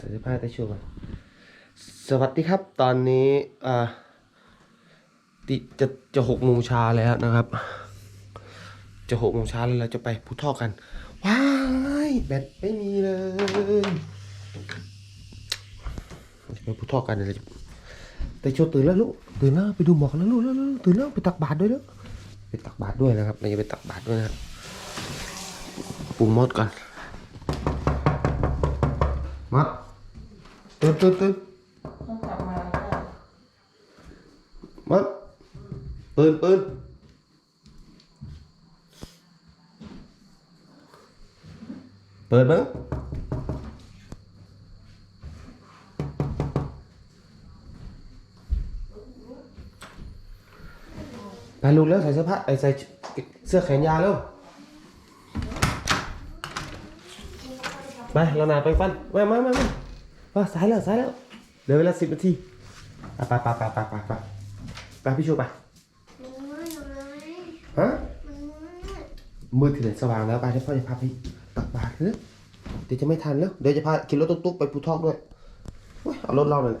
ใส่เสื้อผ้าได้ช่วยกันสวัสดีครับ ตอนนี้อ่าติจะจะหกโมงเช้าแล้วนะครับ จะหกโมงเช้าแล้วเราจะไปพุทธอกัน ว้ายแบตไม่มีเลยจะไปพุทธอกันเดี๋ยแต่โชว์ตื่นแล้วลูกตื่นแล้วไปดูหมอกแล้วลูกแล้วตื่นแล้วไปตักบาตรด้วยเด้อไปตักบาตรด้วยนะครับเราจะไปตักบาตรด้วยนะครับปรุงมดก่อนมัด ตื่นตื่นตื่นต้องกลับมาก็มัดปืนปืนเปิดมั้งไปลูกแล้วใส่เสื้อผ้าไอ้ใส่เสื้อแขนยาวแล้วไปเราหนาไปฟันมามามามา มาสายแล้วสายแล้วเหลือเวลาสิบนาทีอะไปไปไปไปไปไปไปพี่ชูไปมันมืดอยู่เลยฮะมันมืดมืดถึงไหนสว่างแล้วไปเดี๋ยวพ่อจะพาไปตักบาตรเลยเดี๋ยวจะไม่ทันแล้วเดี๋ยวจะพาขี่รถตุ๊กๆไปภูทอกด้วยโอ้ยเอารถเราเลย